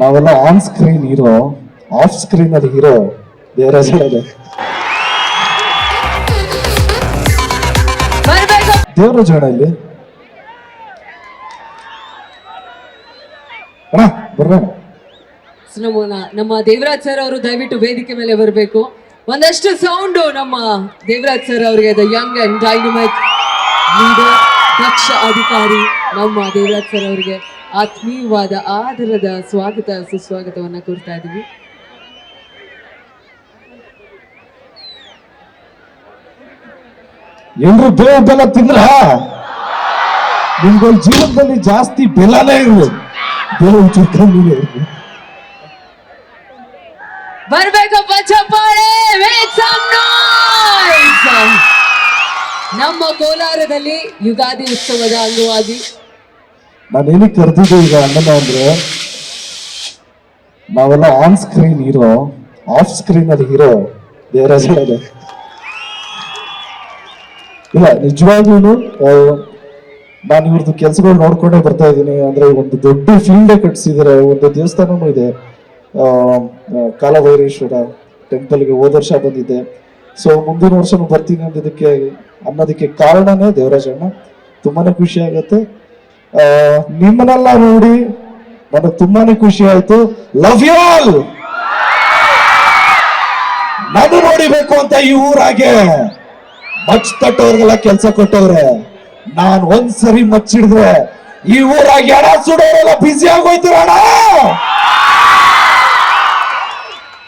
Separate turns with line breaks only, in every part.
ನಾವೆಲ್ಲ on screen hero off screen ಅಲ್ಲಿ hero
ದೇವರ
ದೇವರ ಜೋಡ ಇಲ್ಲಿ.
ನಮ್ಮ ದೇವರಾಜ್ ಸರ್ ಅವರು ದಯವಿಟ್ಟು ವೇದಿಕೆ ಮೇಲೆ ಬರಬೇಕು. ಒಂದಷ್ಟು ಸೌಂಡು ನಮ್ಮ ದೇವರಾಜ್ ಸರ್ ಅವರಿಗೆ the young and dynamic leader ದಕ್ಷ ಅಧಿಕಾರಿ ನಮ್ಮ ದೇವರಾಜ್ ಸರ್ ಅವರಿಗೆ. ಆತ್ಮೀಯವಾದ ಆಧಾರದ ಸ್ವಾಗತ ಸುಸ್ವಾಗತವನ್ನು ಕೋರ್ತಾ ಇದ್ದೀವಿ.
ಎಲ್ರು ಬೇವು ಬೆಲ್ಲ ತಿಂದ್ರ? ನಿಮ್ಗೊಂದು ಜೀವನದಲ್ಲಿ ಜಾಸ್ತಿ ಬೆಲ್ಲನೇ ಇರಲಿ ಬೇವು ಚಿಕ್ಕಂದಿಗೆ ಇರ್ಲಿ
ಬರ್ಬೇಕಪ್ಪ ಚಪ್ಪಾಳೆ ನಮ್ಮ ಕೋಲಾರದಲ್ಲಿ ಯುಗಾದಿ ಉತ್ಸವದ ಅಂಗವಾಗಿ
ನಾನು ಏನಕ್ಕೆ ಕರೆದಿದ್ದೆ ಈಗ ಅಣ್ಣನ ಅಂದ್ರೆ ನಾವೆಲ್ಲ on screen hero off screen ಅಲ್ಲಿ ಹೀರೋ ದೇವರಾಜ ಇಲ್ಲ ನಿಜವಾಗ್ಲೂ ನಾನು ಇವ್ರದ್ದು ಕೆಲಸಗಳು ನೋಡ್ಕೊಂಡೇ ಬರ್ತಾ ಇದ್ದೀನಿ. ಅಂದ್ರೆ ಒಂದು ದೊಡ್ಡ ಫೀಲ್ಡ್ ಕಟ್ಸಿದ್ದಾರೆ ಒಂದು ದೇವಸ್ಥಾನನೂ ಇದೆ. ಕಾಲಭೈರೇಶ್ವರ ಟೆಂಪಲ್ಗೆ ಹೋದ ವರ್ಷ ಬಂದಿದ್ದೆ. ಸೊ ಮುಂದಿನ ವರ್ಷನೂ ಬರ್ತೀನಿ ಅನ್ನೋದಕ್ಕೆ ಅನ್ನೋದಕ್ಕೆ ಕಾರಣನೇ ದೇವರಾಜಣ್ಣ. ತುಂಬಾನೇ ಖುಷಿ ಆಗತ್ತೆ. ನಿಮ್ಮನ್ನೆಲ್ಲ ನೋಡಿ ನನಗೆ ತುಂಬಾನೇ ಖುಷಿ ಆಯ್ತು. ಲವ್ ಯು ಆಲ್ ನಾನು ನೋಡಿಬೇಕು ಅಂತ ಈ ಊರಾಗೆ. ಮಚ್ ತಟ್ಟವ್ರಿಗೆಲ್ಲ ಕೆಲಸ ಕೊಟ್ಟವ್ರೆ. ನಾನ್ ಒಂದ್ಸರಿ ಮಚ್ಚಿಡಿದ್ರೆ ಈ ಊರಾಗೆ ಹಣ ಸುಡೋರೆಲ್ಲ ಬಿಸಿ ಆಗೋಯ್ತು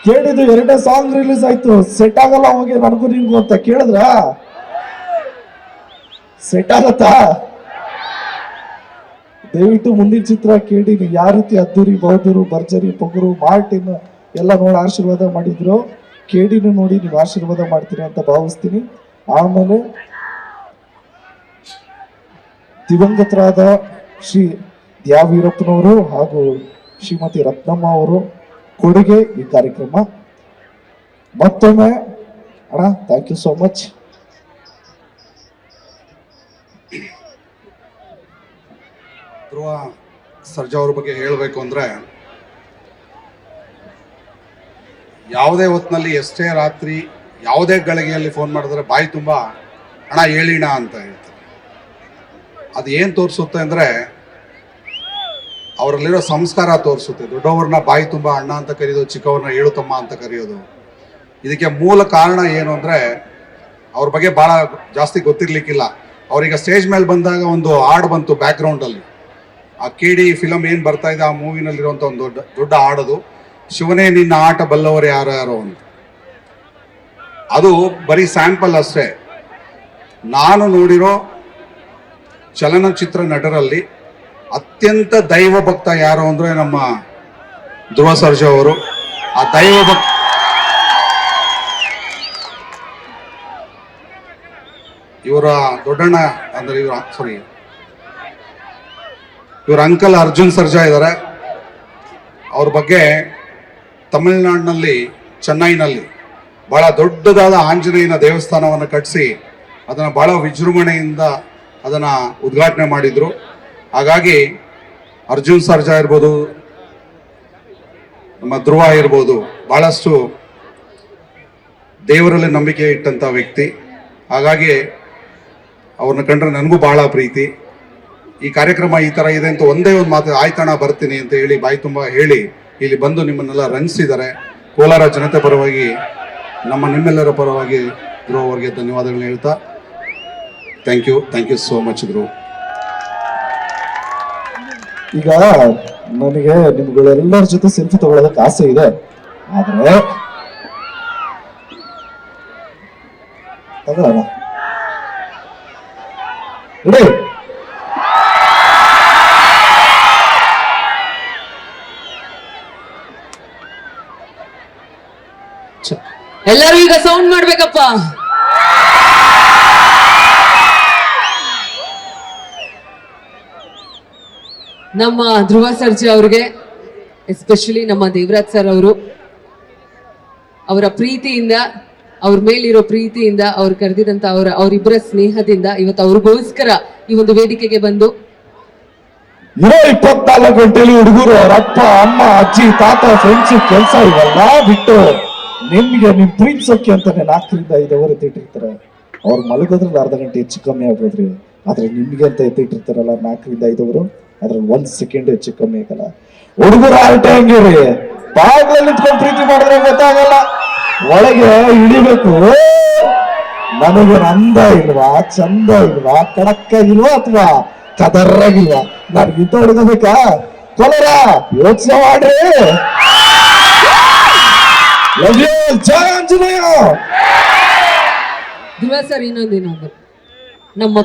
ಕೇಳಿದ್ರು ಎರಡನೇ ಸಾಂಗ್ ರಿಲೀಸ್ ಆಯ್ತು. ಸೆಟ್ ಆಗಲ್ಲ ಹೋಗಿ ನನಗೂ ನಿನ್ಗೂ ಅಂತ ಕೇಳಿದ್ರ? ಸೆಟ್ ಆಗತ್ತಾ? ದಯವಿಟ್ಟು ಮುಂದಿನ ಚಿತ್ರ ಕೇಳಿ, ನೀವು ಯಾವ ರೀತಿ ಅದ್ದೂರಿ ಬೌದ್ಧರು ಭರ್ಜರಿ ಪೊಗರು ಮಾರ್ಟಿನ್ ಎಲ್ಲ ನೋಡಿ ಆಶೀರ್ವಾದ ಮಾಡಿದ್ರು, ಕೇಡಿನೂ ನೋಡಿ ನೀವು ಆಶೀರ್ವಾದ ಮಾಡ್ತೀರಿ ಅಂತ ಭಾವಿಸ್ತೀನಿ. ಆಮೇಲೆ ದಿವಂಗತರಾದ ಶ್ರೀ ದ್ಯಾವೀರಪ್ಪನವರು ಹಾಗೂ ಶ್ರೀಮತಿ ರತ್ನಮ್ಮ ಅವರು ಕೊಡುಗೆ ಈ ಕಾರ್ಯಕ್ರಮ. ಮತ್ತೊಮ್ಮೆ, ಅಣ್ಣ thank you so much
Dhruva Sarja ಅವ್ರ ಬಗ್ಗೆ ಹೇಳಬೇಕು ಅಂದರೆ ಯಾವುದೇ ಹೊತ್ತಿನಲ್ಲಿ ಎಷ್ಟೇ ರಾತ್ರಿ ಯಾವುದೇ ಗಳಿಗೆಯಲ್ಲಿ ಫೋನ್ ಮಾಡಿದ್ರೆ ಬಾಯಿ ತುಂಬ ಹಣ ಹೇಳಿಣ ಅಂತ ಹೇಳ್ತಾರೆ. ಅದು ಏನು ತೋರಿಸುತ್ತೆ ಅಂದರೆ ಅವರಲ್ಲಿರೋ ಸಂಸ್ಕಾರ ತೋರಿಸುತ್ತೆ. ದೊಡ್ಡವ್ರನ್ನ ಬಾಯಿ ತುಂಬ, ಅಣ್ಣ ಅಂತ ಕರೆಯೋದು, ಚಿಕ್ಕವ್ರನ್ನ ತಮ್ಮ ಅಂತ ಕರೆಯೋದು. ಇದಕ್ಕೆ ಮೂಲ ಕಾರಣ ಏನು ಅಂದರೆ ಅವ್ರ ಬಗ್ಗೆ ಭಾಳ ಜಾಸ್ತಿ ಗೊತ್ತಿರ್ಲಿಕ್ಕಿಲ್ಲ. ಅವ್ರೀಗ ಸ್ಟೇಜ್ ಮೇಲೆ ಬಂದಾಗ ಒಂದು ಹಾಡು ಬಂತು ಬ್ಯಾಕ್ಗ್ರೌಂಡಲ್ಲಿ ಆ ಕೇಡಿ ಫಿಲಮ್ ಏನು ಬರ್ತಾ ಇದೆ ಆ ಮೂವಿನಲ್ಲಿರುವಂಥ ಒಂದು ದೊಡ್ಡ ದೊಡ್ಡ ಹಾಡದು. ಶಿವನೇ ನಿನ್ನ ಆಟ ಬಲ್ಲವರು ಯಾರು ಯಾರು ಅಂತ. ಅದು ಬರೀ ಸ್ಯಾಂಪಲ್ ಅಷ್ಟೇ. ನಾನು ನೋಡಿರೋ ಚಲನಚಿತ್ರ ನಟರಲ್ಲಿ ಅತ್ಯಂತ ದೈವ ಭಕ್ತ ಯಾರು ಅಂದರೆ ನಮ್ಮ ಧ್ರುವ ಸರ್ಜ ಅವರು. ಆ ದೈವ ಭಕ್ತ ಇವರ ದೊಡ್ಡಣ್ಣ ಅಂದರೆ ಇವರ ಸಾರಿ ಇವ್ರ ಅಂಕಲ್ ಅರ್ಜುನ್ ಸರ್ಜಾ ಇದ್ದಾರೆ ಅವ್ರ ಬಗ್ಗೆ ತಮಿಳುನಾಡಿನಲ್ಲಿ, ಚೆನ್ನೈನಲ್ಲಿ ಬಹಳ ದೊಡ್ಡದಾದ ಆಂಜನೇಯನ ದೇವಸ್ಥಾನವನ್ನು ಕಟ್ಟಿಸಿ ಅದನ್ನು ಬಹಳ ವಿಜೃಂಭಣೆಯಿಂದ ಅದನ್ನು ಉದ್ಘಾಟನೆ ಮಾಡಿದರು. ಹಾಗಾಗಿ ಅರ್ಜುನ್ ಸರ್ಜಾ ಇರ್ಬೋದು, ನಮ್ಮ ಧ್ರುವ ಇರ್ಬೋದು, ಬಹಳಷ್ಟು ದೇವರಲ್ಲಿ ನಂಬಿಕೆ ಇಟ್ಟಂಥ ವ್ಯಕ್ತಿ. ಹಾಗಾಗಿ ಅವ್ರನ್ನ ಕಂಡ್ರೆ ನನಗೂ ಭಾಳ ಪ್ರೀತಿ. ಈ ಕಾರ್ಯಕ್ರಮ ಈ ತರ ಇದೆ ಅಂತ ಒಂದೇ ಒಂದು ಮಾತು ಆಯ್ತಣ ಬರ್ತೀನಿ ಅಂತ ಹೇಳಿ ಬಾಯಿ ತುಂಬ ಹೇಳಿ ಇಲ್ಲಿ ಬಂದು ನಿಮ್ಮನ್ನೆಲ್ಲ ರಂಜಿಸಿದ್ದಾರೆ. ಕೋಲಾರ ಜನತೆ ಪರವಾಗಿ, ನಮ್ಮ ನಿಮ್ಮೆಲ್ಲರ ಪರವಾಗಿ ಧ್ರುವ ಅವರಿಗೆ ಧನ್ಯವಾದಗಳನ್ನ ಹೇಳ್ತಾ thank you thank you so much Dhruva
ಈಗ ನನಗೆ ನಿಮ್ಗಳೆಲ್ಲರ ಜೊತೆ ಸೆಲ್ಫಿ ತಗೊಳ್ಳೋದಕ್ಕೆ ಆಸೆ ಇದೆ. ಆದ್ರೆ ತಗೊಳ್ಳೋಣ ರೆಡಿ
ಎಲ್ಲರೂ ಈಗ ಸೌಂಡ್ ಮಾಡ್ಬೇಕಪ್ಪ. ನಮ್ಮ ಧ್ರುವ ಸರ್ಜಿ ಅವ್ರಿಗೆ ಎಸ್ಪೆಷಲಿ ನಮ್ಮ ದೇವರಾಜ್ ಸರ್ ಅವರು, ಅವರ ಪ್ರೀತಿಯಿಂದ, ಅವ್ರ ಮೇಲಿರೋ ಪ್ರೀತಿಯಿಂದ, ಅವ್ರು ಕರೆದಿದಂತ ಅವರ ಅವರಿಬ್ಬರ ಸ್ನೇಹದಿಂದ ಇವತ್ತು ಅವ್ರಿಗೋಸ್ಕರ ಈ ಒಂದು ವೇದಿಕೆಗೆ ಬಂದು
ಇರೋ ಇಪ್ಪತ್ನಾಲ್ಕು ಗಂಟೆಲಿ ಹುಡುಗರು ಅವ್ರ ಅಪ್ಪ, ಅಮ್ಮ, ಅಜ್ಜಿ, ತಾತ ಫ್ರೆಂಡ್ಸ್ ಕೆಲಸ ಇವೆಲ್ಲ ಬಿಟ್ಟು ನಿಮ್ಗೆ ನಿಮ್ ಪ್ರೀತಿಸೋಕೆ ಅಂತಾನೆ ನಾಲ್ಕರಿಂದ ಐದು ಅವರ್ ಎತ್ತಿಟ್ಟಿರ್ತಾರೆ ಅವ್ರು ಮಲಗೋದ್ರಲ್ಲಿ ಅರ್ಧ ಗಂಟೆ ಹೆಚ್ಚು ಕಮ್ಮಿ ಆಗ್ಬೋದ್ರಿ. ಆದ್ರೆ ನಿಮ್ಗೆ ಅಂತ ಎತ್ತಿಟ್ಟಿರ್ತಾರಲ್ಲ ನಾಲ್ಕರಿಂದ ಐದು ಅವರು ಅದ್ರಲ್ಲಿ ಒಂದ್ ಸೆಕೆಂಡ್ ಹೆಚ್ಚು ಕಮ್ಮಿ ಆಗಲ್ಲ. ಹುಡುಗರು ಆಲ್ಟೆ ಹಂಗಿರಿ ಬಾಗ್ಲಲ್ಲಿ ನಿಂತ್ಕೊಂಡು ಪ್ರೀತಿ ಮಾಡಿದ್ರೆ ಗೊತ್ತಾಗಲ್ಲ. ಒಳಗೆ ಇಳಿಬೇಕು. ನನಗೆ ಅಂದ ಇಲ್ವಾ? ಚಂದ ಇಲ್ವಾ? ಕಡಕ್ಕಾಗಿಲ್ವಾ ಅಥವಾ ಕದರ್ರಾಗಿಲ್ವಾ ನಾನು ಗೀತ ಹುಡುಗಬೇಕಾ ಕೊಲರ, ಯೋಚನೆ ಮಾಡ್ರಿ.
ಧ್ರುವ ಸರ್ ಇನ್ನೊಂದು ಇನ್ನೊಂದು ನಮ್ಮ